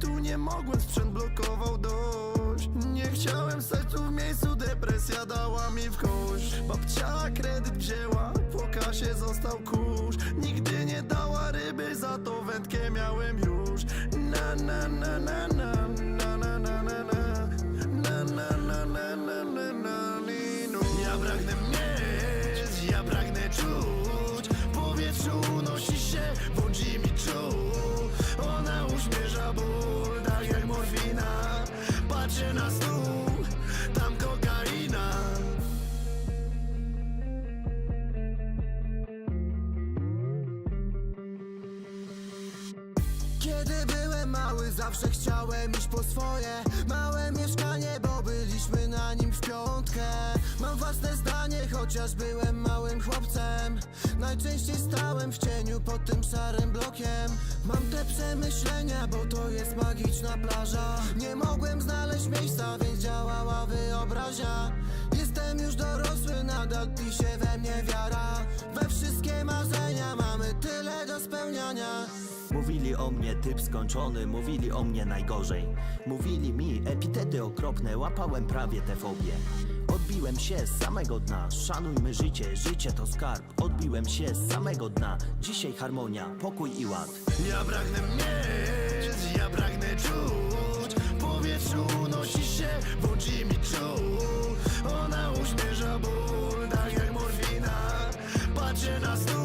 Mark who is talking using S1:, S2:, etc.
S1: Tu nie mogłem, sprzęt blokował dość Nie chciałem stać tu w miejscu, depresja dała mi w kość Babcia kredyt wzięła, po kasie został kurz Nigdy nie dała ryby, za to wędkę miałem już Na na na na na na na na na na Na na na na na na na ni, no. Ja pragnę mieć, ja pragnę czuć ból, tak jak morfina. Patrzę na stół, tam kokaina.
S2: Kiedy byłem mały, zawsze chciałem iść po swoje. Małe mieszkanie, bo byliśmy na nim w piątkę. Mam własne zdanie, chociaż byłem małym chłopcem. Najczęściej stałem w cieniu pod tym szarym Te przemyślenia, bo to jest magiczna plaża. Nie mogłem znaleźć miejsca, więc działała wyobraźnia. Jestem już dorosły, nadal się we mnie wiara. We wszystkie marzenia mamy tyle do spełniania
S3: Mówili o mnie typ skończony, mówili o mnie najgorzej. Mówili mi epitety okropne, łapałem prawie te fobie. Odbiłem się z samego dna, szanujmy życie, życie to skarb. Odbiłem się z samego dna, dzisiaj harmonia, pokój i ład.
S1: Ja pragnę mieć, ja pragnę czuć. W powietrzu unosi się, wodzi mi czuł Ona uśmierza ból, tak jak morfina. Patrzę na stół,